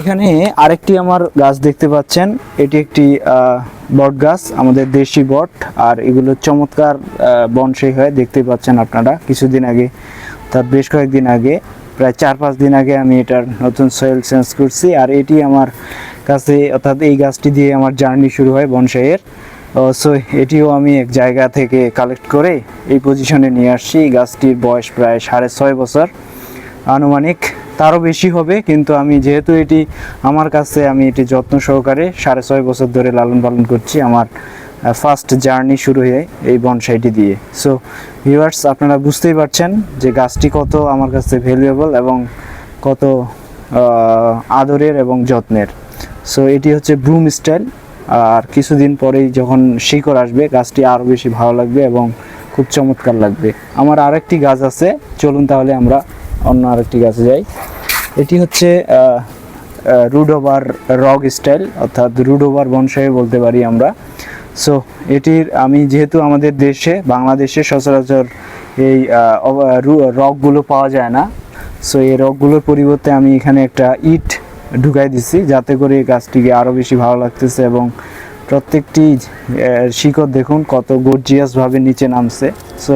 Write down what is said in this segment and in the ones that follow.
এখানে আরেকটি আমার গাছ দেখতে পাচ্ছেন। এটি একটি বট গাছ, আমাদের দেশি বট। আর এগুলো চমৎকার বনসাই হয়, দেখতে পাচ্ছেন আপনারা। কিছুদিন আগে তার বেশ কয়েকদিন আগে, প্রায় চার পাঁচ দিন আগে আমি এটার নতুন সয়েল চেঞ্জ করছি। আর এটি আমার কাছে, অর্থাৎ এই গাছটি দিয়ে আমার জার্নি শুরু হয় বনসাইয়ের সো এটিও আমি এক জায়গা থেকে কালেক্ট করে এই পজিশনে নিয়ে আসছি। গাছটির বয়স প্রায় সাড়ে ছয় বছর। আনুমানিক তারও বেশি হবে, কিন্তু আমি যেহেতু এটি আমার কাছে, আমি এটি যত্ন সহকারে সাড়ে ছয় বছর ধরে লালন পালন করছি আমার ফার্স্ট জার্নি শুরু হয়ে এই বনসাইটি দিয়ে। সো ভিউয়ার্স আপনারা বুঝতেই পারছেন যে গাছটি কত আমার কাছে ভ্যালুয়েবল এবং কত আদরের এবং যত্নের। সো এটি হচ্ছে ব্রুম স্টাইল আর কিছুদিন পরেই যখন শিকড় আসবে, গাছটি আরও বেশি ভালো লাগবে এবং খুব চমৎকার লাগবে। আমার আরেকটি গাছ আছে, চলুন তাহলে আমরা অন্য আরেকটি গাছে যাই। এটি হচ্ছে রুড ওভার রগ স্টাইল, অর্থাৎ রুড ওভার বনসাই বলতে পারি আমরা। সো এটির, আমি যেহেতু আমাদের দেশে, বাংলাদেশে সচরাচর এই রকগুলো পাওয়া যায় না। সো এই রকগুলোর পরিবর্তে আমি এখানে একটা ইট ঢুকাই দিছি, যাতে করে এই গাছটিকে আরও বেশি ভালো লাগতেছে এবং প্রত্যেকটি শিকড় দেখুন কত গর্জিয়াসভাবে নিচে নামছে। সো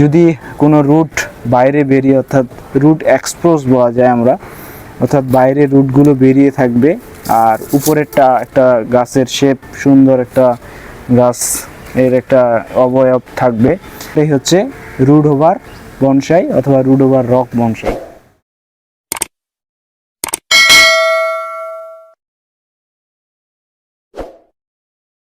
যদি কোনো রুট বাইরে বেরিয়ে, অর্থাৎ রুট এক্সপোজ বলা যায় আমরা, অর্থাৎ বাইরে রুটগুলো বেরিয়ে থাকবে, আর উপরেরটা একটা গাছের শেপ সুন্দর একটা গাছ, এর একটা অবয়ব থাকবে এই হচ্ছে রুড ওভার বনসাই অথবা রুড ওভার রক বনসাই।